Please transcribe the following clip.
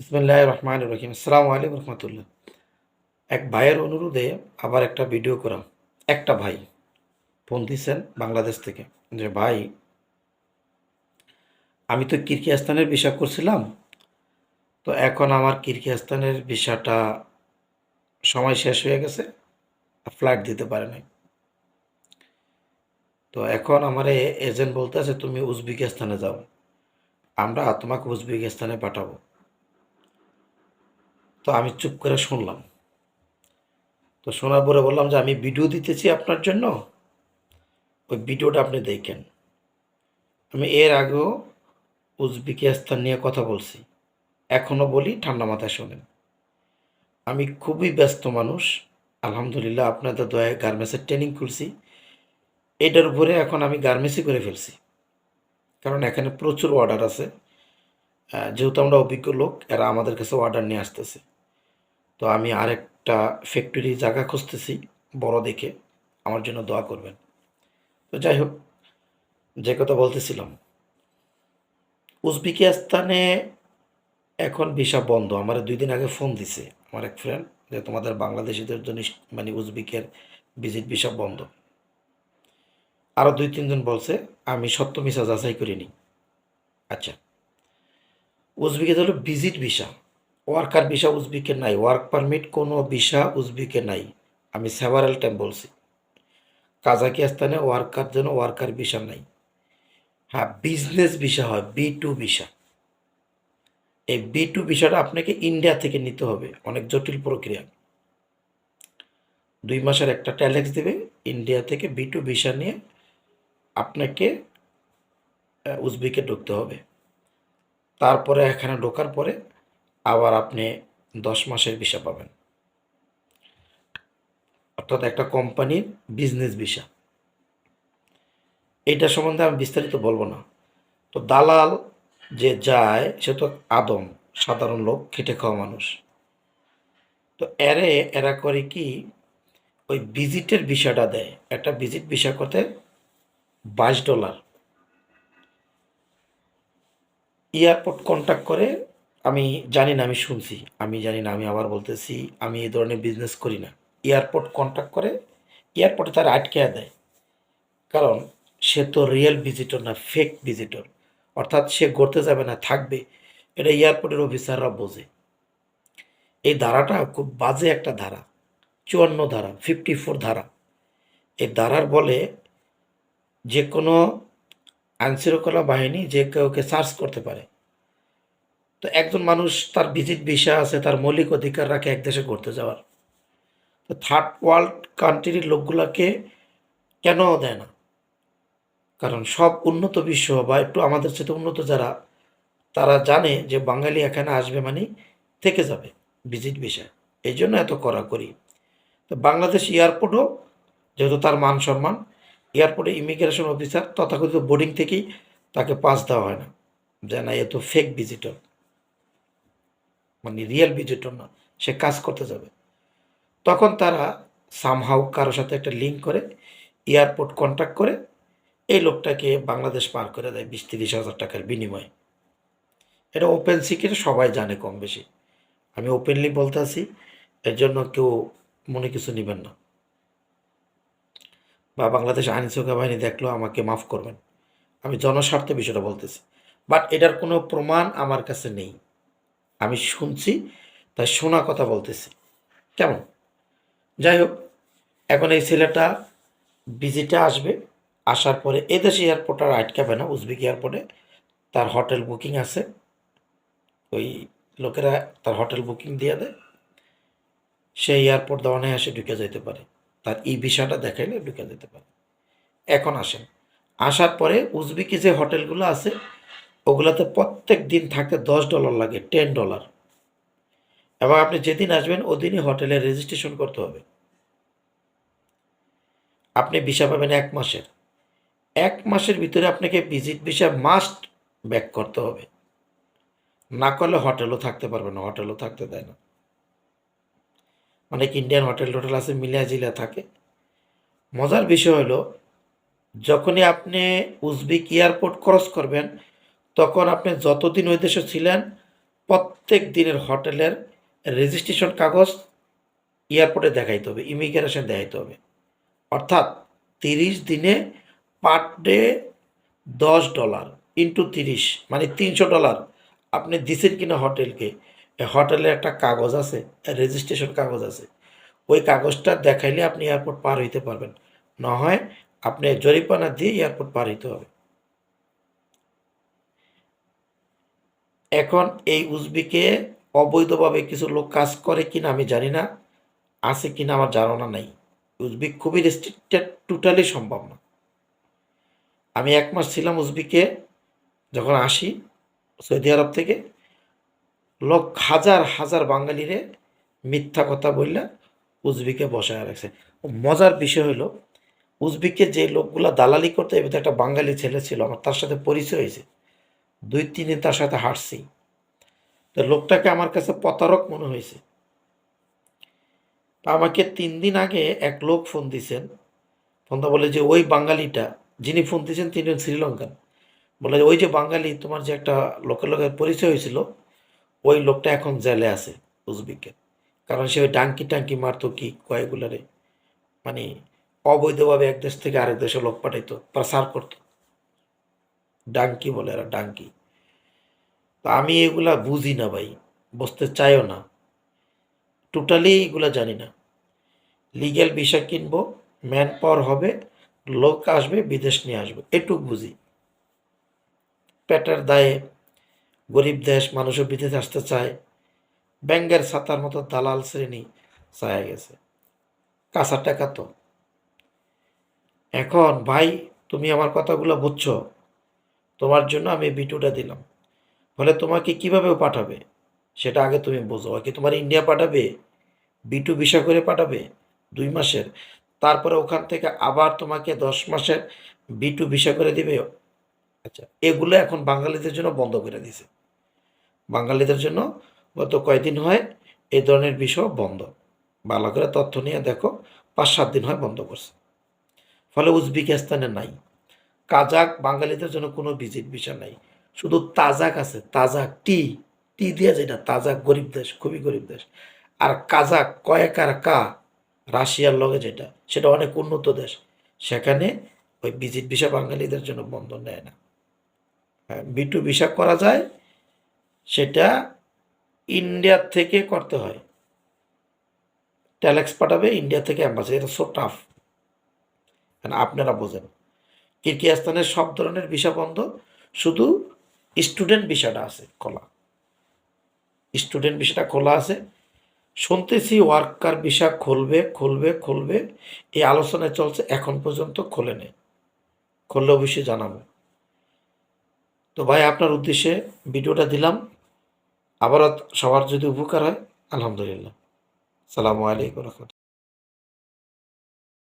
বিসমুল্লাহ রহমান রহিম আসসালামু আলাইকুম রহমতুল্লাহ। এক ভাইয়ের অনুরোধে আবার একটা ভিডিও করাম। একটা ভাই ফোন দিচ্ছেন বাংলাদেশ থেকে। যে, ভাই, আমি তো কিরকিয়াস্তানের বিষয় করছিলাম। তো এখন আমার কিরকিয়াস্তানের বিষয়টা সময় শেষ হয়ে গেছে ফ্লাইট দিতে পারে নাই। তো এখন আমার এজেন্ট বলতে আছে তুমি উজবেকিস্তানে যাও। আমরা তোমাকে উজবেকিস্তানে পাঠাবো। তো আমি চুপ করে শুনলাম। তো শোনার পরে বললাম যে আমি ভিডিও দিতেছি আপনার জন্য। ওই ভিডিওটা আপনি দেখেন। আমি এর আগেও উজবেকিস্তান নিয়ে কথা বলছি। এখনও বলি, ঠান্ডা মাথায় শোনেন। আমি খুবই ব্যস্ত মানুষ। আলহামদুলিল্লাহ আপনাদের দয়ায় গার্মেন্টসের ট্রেনিং করছি এটার উপরে এখন আমি গার্মেন্টসই করে ফেলছি। কারণ এখানে প্রচুর অর্ডার আছে। যেহেতু আমরা অভিজ্ঞ লোক, এরা আমাদের কাছে অর্ডার নিয়ে আসতেছে। তো আমি আরেকটা ফ্যাক্টরি জায়গা খুঁজতেছি, বড় দেখে। আমার জন্য দোয়া করবেন। তো যাই হোক, যে কথা বলতেছিলাম, উজবেকিস্তানে এখন ভিসা বন্ধ। আমার দুই দিন আগে ফোন দিছে আমার এক ফ্রেন্ড যে, তোমাদের বাংলাদেশিদের জন্য মানে উজবেকের ভিজিট ভিসা বন্ধ। আরও দুই তিনজন বলছে, আমি সত্য মিশা যাচাই করিনি। আচ্ছা উজবেকের হলো ভিজিট ভিসা। ওয়ার্কার ভিসা উজবেকের নাই, ওয়ার্ক পারমিট কোনো ভিসা উজবেকের নাই। আমি সেভারাল টাইম বলছি, কাজাকিস্তানে ওয়ার্কার জন্য ওয়ার্কার ভিসা নাই। হ্যাঁ বিজনেস ভিসা হয় বি টু ভিসা। এই বি টু ভিসাটা আপনাকে ইন্ডিয়া থেকে নিতে হবে, অনেক জটিল প্রক্রিয়া। দুই মাসের একটা ট্যালেক্স দেবে ইন্ডিয়া থেকে বি টু ভিসা নিয়ে আপনাকে উজবেকে ঢুকতে হবে। তারপরে এখানে ঢোকার পরে আবার আপনি দশ মাসের ভিসা পাবেন। অর্থাৎ একটা কোম্পানির বিজনেস ভিসা। এইটা সম্বন্ধে আমি বিস্তারিত বলব না। তো দালাল যে যায়, সে তো আদম, সাধারণ লোক, খেটে খাওয়া মানুষ। তো এরে, এরা করে কি, ওই ভিজিটের ভিসাটা দেয়। একটা ভিজিট ভিসা করতে বাইশ ডলার এয়ারপোর্ট কন্ট্যাক্ট করে, আমি জানি না, আমি শুনছি। আমি জানি না, আমি আবার বলতেছি, আমি এই ধরনের বিজনেস করি না। এয়ারপোর্ট কন্ট্যাক্ট করে এয়ারপোর্টে তারা আটকে দেয়। কারণ সে তো রিয়েল ভিজিটর না ফেক ভিজিটর অর্থাৎ সে ঘুরতে যাবে না, থাকবে। এটা এয়ারপোর্টের অফিসাররা বোঝে। এই ধারাটা খুব বাজে একটা ধারা। চুয়ান্ন ধারা ফিফটি ফোর ধারা। এই ধারার বলে যে কোনো আইনশৃঙ্খলা বাহিনী যে কাউকে সার্চ করতে পারে। তো একজন মানুষ তার ভিজিট ভিসা আছে, তার মৌলিক অধিকার রাখে এক দেশে ঘুরতে যাওয়ার। তো থার্ড ওয়ার্ল্ড কান্ট্রির লোকগুলোকে কেন দেয় না? কারণ সব উন্নত বিশ্ব বা একটু আমাদের সাথে উন্নত যারা, তারা জানে যে বাঙালি এখানে আসবে মানে থেকে যাবে ভিজিট ভিসা। এই জন্য এত কড়াকড়ি। তো বাংলাদেশ এয়ারপোর্টও যেহেতু তার মান সম্মান এয়ারপোর্টে ইমিগ্রেশন অফিসার তথাকথিত বোর্ডিং থেকেই তাকে পাস দেওয়া হয় না। যে না এ তো ফেক ভিজিটর মানে রিয়েল ভিজিটর না, সে কাজ করতে যাবে। তখন তারা সামহাউ কারোর সাথে একটা লিঙ্ক করে, এয়ারপোর্ট কন্ট্যাক্ট করে, এই লোকটাকে বাংলাদেশ পার করে দেয় বিশ তিরিশ হাজার টাকার বিনিময়ে। এটা ওপেন সিক্রেট সবাই জানে কম বেশি আমি ওপেনলি বলতে আছি, এর জন্য কেউ মনে কিছু নেবেন না। বা বাংলাদেশ আইন শৃঙ্খলা বাহিনী দেখলেও আমাকে মাফ করবেন। আমি জনস্বার্থে বিষয়টা বলতেছি। বাট এটার কোনো প্রমাণ আমার কাছে নেই। আমি শুনছি, তাই শোনা কথা বলতেছি। কেমন? যাই হোক, এখন এই ছেলেটা ভিজিটে আসবে। আসার পরে এদেশে এয়ারপোর্ট আর আটকাবে না, উজবেক এয়ারপোর্টে। তার হোটেল বুকিং আছে। ওই লোকেরা তার হোটেল বুকিং দিয়ে দেয়। সে এয়ারপোর্ট দেওয়ানে এসে ঢুকে যেতে পারে। তার এই ভিসাটা দেখাইলে ঢুকে যেতে পারে। এখন আসেন। আসার পরে উজবেকি যে হোটেলগুলো আছে, ওগুলোতে প্রত্যেক দিন থাকতে দশ ডলার লাগে, টেন ডলার। এবং আপনি যেদিন আসবেন, ওদিনই হোটেলে রেজিস্ট্রেশন করতে হবে। আপনি ভিসা পাবেন এক মাসের। এক মাসের ভিতরে আপনাকে ভিজিট ভিসা মাস্ট ব্যাক করতে হবে। না করলে হোটেলও থাকতে পারবে না, হোটেলও থাকতে দেয় না। অনেক ইন্ডিয়ান হোটেল টোটেল আছে, মিলিয়া জিলিয়া থাকে। মজার বিষয় হলো, যখনই আপনি উজবেক এয়ারপোর্ট ক্রস করবেন, তখন আপনি যতদিন ওই দেশে ছিলেন, প্রত্যেক দিনের হোটেলের রেজিস্ট্রেশন কাগজ এয়ারপোর্টে দেখাইতে হবে ইমিগ্রেশন দেখাইতে হবে। অর্থাৎ তিরিশ দিনে পার ডে দশ ডলার ইন্টু তিরিশ মানে তিনশো ডলার আপনি দিছেন কিনা হোটেলকে এ হোটেলের একটা কাগজ আছে রেজিস্ট্রেশন কাগজ আছে। ওই কাগজটা দেখাইলে আপনি এয়ারপোর্ট পার হইতে পারবেন। না হয় আপনি জরিপানা দিয়ে এয়ারপোর্ট পার হইতে হবে। এখন এই উজবিকে অবৈধভাবে কিছু লোক কাজ করে কিনা আমি জানি না, আছে কিনা আমার জানা নাই। উজবিক খুবই রেস্ট্রিক্টেড টোটালি সম্ভব না। আমি এক মাস ছিলাম উজবিকে, যখন আসি সৌদি আরব থেকে লোক হাজার হাজার বাঙালিরে মিথ্যা কথা বললে উজবিকে বসায় রাখছে। মজার বিষয় হলো উজবিকে যে লোকগুলা দালালি করতে এবার একটা বাঙালি ছেলে ছিল, আমার তার সাথে পরিচয় হয়েছে। দুই তিন দিন তার সাথে হাঁটছি। তো লোকটাকে আমার কাছে প্রতারক মনে হয়েছে। আমাকে তিন দিন আগে এক লোক ফোন দিছেন। ফোনটা বলে যে, ওই বাঙালিটা, যিনি ফোন দিয়েছেন তিনি শ্রীলঙ্কান। বলে যে, ওই যে বাঙালি, তোমার যে একটা লোকের লোকের পরিচয় হয়েছিল ওই লোকটা এখন জেলে আছে উজবেকের কারণ সে ওই ডাঙ্কি টাঙ্কি মারতো কি কয়েকগুলারে। মানে অবৈধভাবে এক দেশ থেকে আরেক দেশে লোক পাঠাইতো প্রসার করতো। ডাঙ্কি বলে এরা, ডাঙ্কি। তো আমি এগুলা বুঝি না ভাই, বুঝতে চাইও না। টোটালি এগুলা জানি না। লিগ্যাল বিষয় কিনবো ম্যান পাওয়ার হবে, লোক আসবে, বিদেশ নিয়ে আসবে, এটুক বুঝি। পেটের দায়ে গরিব দেশ, মানুষও বিদেশ আসতে চায়। ব্যাঙ্গের ছাতার মতো দালাল শ্রেণি চায়া গেছে। কাঁচা টাকা তো। এখন ভাই, তুমি আমার কথাগুলো বুঝছ। তোমার জন্য আমি ভিডিওটা দিলাম। ফলে তোমাকে কীভাবে পাঠাবে, সেটা আগে তুমি বোঝো। কি তোমার ইন্ডিয়া পাঠাবে? বিটু ভিসা করে পাঠাবে দুই মাসের। তারপরে ওখান থেকে আবার তোমাকে দশ মাসের বিটু ভিসা করে দিবে। আচ্ছা এগুলো এখন বাঙালিদের জন্য বন্ধ করে দিছে বাঙালিদের জন্য গত কয়দিন হয় এই ধরনের বিষয় বন্ধ। ভালো করে তথ্য নিয়ে দেখো পাঁচ সাত দিন হয় বন্ধ করছে। ফলে উজবেকিস্তানে নাই। কাজাক বাঙালিদের জন্য কোনো ভিজিট ভিসা নাই। শুধু তাজাক আছে, তাজাক টি টি দিয়ে যেটা তাজাক গরিব দেশ, খুবই গরিব দেশ। আর কাজাক কয়েক আর কা, রাশিয়ার লগে যেটা, সেটা অনেক উন্নত দেশ। সেখানে ওই ভিজিট ভিসা বাঙালিদের জন্য বন্ধ নেয় না। হ্যাঁ বিটু ভিসা করা যায় সেটা ইন্ডিয়া থেকে করতে হয়। ট্যালেক্স পাঠাবে ইন্ডিয়া থেকে অ্যাম্বাসি এটা সো টাফ আপনারা বোঝেন কিরগিজস্তানের সব ধরনের ভিসা বন্ধ, শুধু স্টুডেন্ট ভিসাটা আছে, খোলা। স্টুডেন্ট ভিসাটা খোলা আছে। শুনতেছি ওয়ার্কার ভিসা খুলবে খুলবে খুলবে। এই আলোচনায় চলছে, এখন পর্যন্ত খোলে নেই। খুললে অবশ্যই জানাব। তো ভাই, আপনার উদ্দেশ্যে ভিডিওটা দিলাম। আবারও সবার যদি উপকার হয় আলহামদুলিল্লাহ। সালামু আলাইকুম রহমতুল্লাহ।